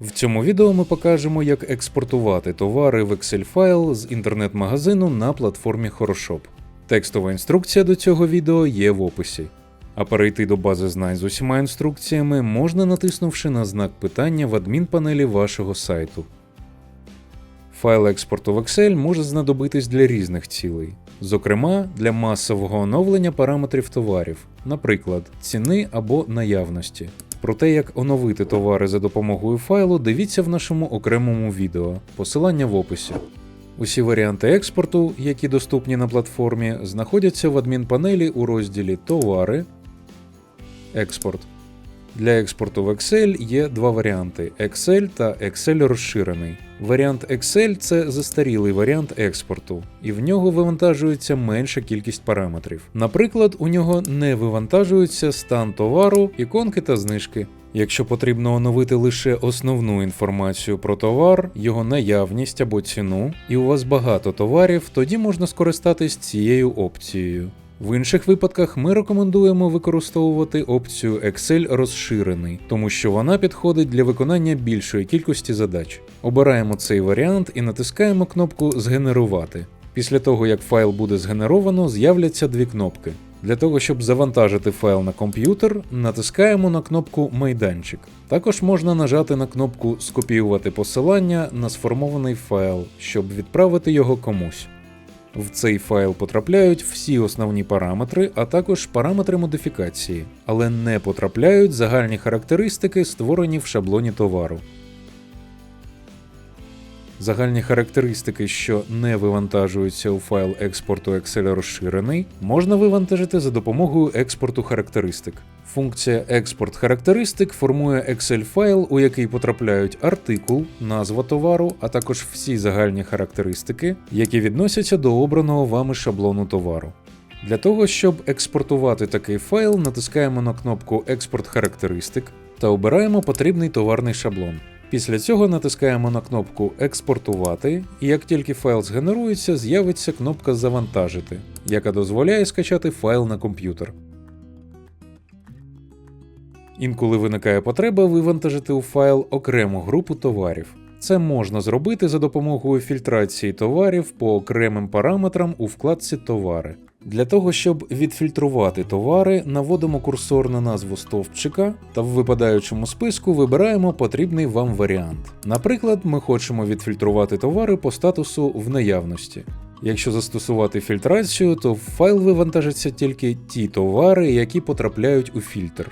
В цьому відео ми покажемо, як експортувати товари в Excel файл з інтернет-магазину на платформі Хорошоп. Текстова інструкція до цього відео є в описі. А перейти до бази знань з усіма інструкціями можна натиснувши на знак питання в адмінпанелі вашого сайту. Файл експорту в Excel може знадобитись для різних цілей, зокрема для масового оновлення параметрів товарів, наприклад, ціни або наявності. Про те, як оновити товари за допомогою файлу, дивіться в нашому окремому відео, посилання в описі. Усі варіанти експорту, які доступні на платформі, знаходяться в адмінпанелі у розділі Товари, Експорт. Для експорту в Excel є два варіанти: Excel та Excel розширений. Варіант Excel це застарілий варіант експорту, і в нього вивантажується менша кількість параметрів. Наприклад, у нього не вивантажується стан товару, іконки та знижки. Якщо потрібно оновити лише основну інформацію про товар, його наявність або ціну, і у вас багато товарів, тоді можна скористатись цією опцією. В інших випадках ми рекомендуємо використовувати опцію Excel розширений, тому що вона підходить для виконання більшої кількості задач. Обираємо цей варіант і натискаємо кнопку Згенерувати. Після того, як файл буде згенеровано, з'являться дві кнопки. Для того, щоб завантажити файл на комп'ютер, натискаємо на кнопку Майданчик. Також можна нажати на кнопку Скопіювати посилання на сформований файл, щоб відправити його комусь. В цей файл потрапляють всі основні параметри, а також параметри модифікації, але не потрапляють загальні характеристики, створені в шаблоні товару. Загальні характеристики, що не вивантажуються у файл експорту Excel розширений, можна вивантажити за допомогою експорту характеристик. Функція експорт характеристик формує Excel файл, у який потрапляють артикул, назва товару, а також всі загальні характеристики, які відносяться до обраного вами шаблону товару. Для того, щоб експортувати такий файл, натискаємо на кнопку Експорт характеристик та обираємо потрібний товарний шаблон. Після цього натискаємо на кнопку Експортувати, і як тільки файл згенерується, з'явиться кнопка Завантажити, яка дозволяє скачати файл на комп'ютер. Інколи виникає потреба вивантажити у файл окрему групу товарів. Це можна зробити за допомогою фільтрації товарів по окремим параметрам у вкладці Товари. Для того, щоб відфільтрувати товари, наводимо курсор на назву стовпчика та в випадаючому списку вибираємо потрібний вам варіант. Наприклад, ми хочемо відфільтрувати товари по статусу в наявності. Якщо застосувати фільтрацію, то в файл вивантажаться тільки ті товари, які потрапляють у фільтр.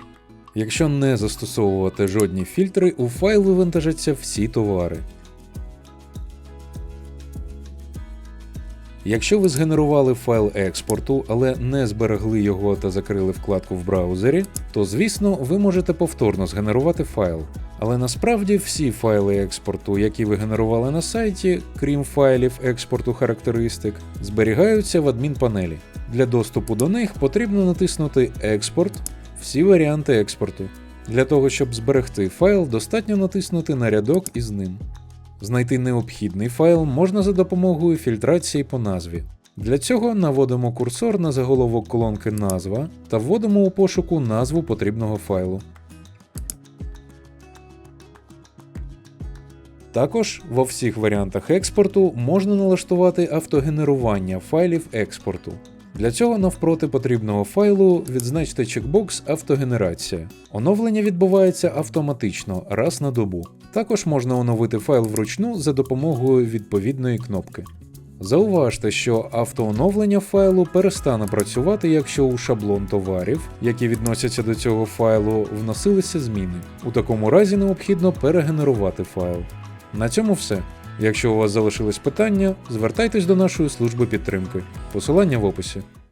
Якщо не застосовувати жодні фільтри, у файл вивантажаться всі товари. Якщо ви згенерували файл експорту, але не зберегли його та закрили вкладку в браузері, то звісно ви можете повторно згенерувати файл. Але насправді всі файли експорту, які ви генерували на сайті, крім файлів експорту характеристик, зберігаються в адмінпанелі. Для доступу до них потрібно натиснути Експорт, всі варіанти експорту. Для того, щоб зберегти файл, достатньо натиснути на рядок із ним. Знайти необхідний файл можна за допомогою фільтрації по назві. Для цього наводимо курсор на заголовок колонки Назва та вводимо у пошуку назву потрібного файлу. Також во всіх варіантах експорту можна налаштувати автогенерування файлів експорту. Для цього навпроти потрібного файлу відзначте чекбокс Автогенерація. Оновлення відбувається автоматично раз на добу. Також можна оновити файл вручну за допомогою відповідної кнопки. Зауважте, що автооновлення файлу перестане працювати, якщо у шаблон товарів, які відносяться до цього файлу, вносилися зміни. У такому разі необхідно перегенерувати файл. На цьому все. Якщо у вас залишились питання, звертайтесь до нашої служби підтримки. Посилання в описі.